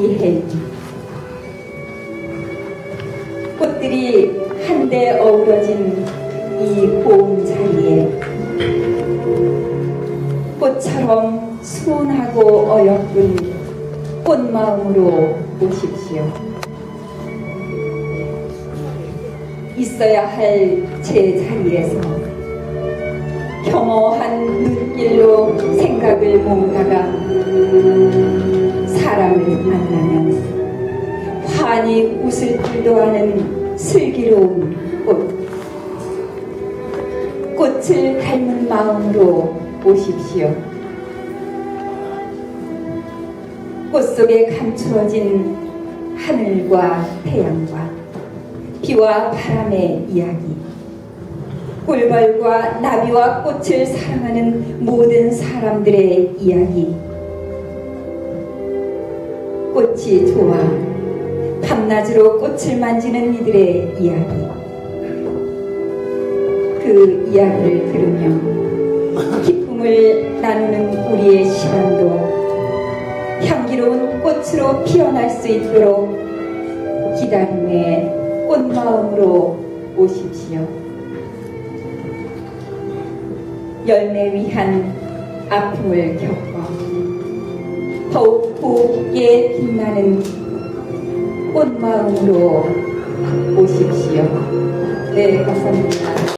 이해 꽃들이 한데 어우러진 이 고운 자리에 꽃처럼 순하고 어여쁜 꽃마음으로 오십시오. 있어야 할 제 자리에서 겸허한 눈길로 생각을 모으다가 만나면 환히 웃을 줄도 아는 슬기로운 꽃. 꽃을 닮은 마음으로 오십시오. 꽃 속에 감추어진 하늘과 태양과 비와 바람의 이야기. 꿀벌과 나비와 꽃을 사랑하는 모든 사람들의 이야기. 꽃이 좋아 밤낮으로 꽃을 만지는 이들의 이야기. 그 이야기를 들으며 기쁨을 나누는 우리의 시간도 향기로운 꽃으로 피어날 수 있도록 기다림의 꽃마음으로 오십시오. 열매 위한 아픔을 겪어 더욱 곱게 빛나는 꽃마음으로 오십시오. 네, 감사합니다.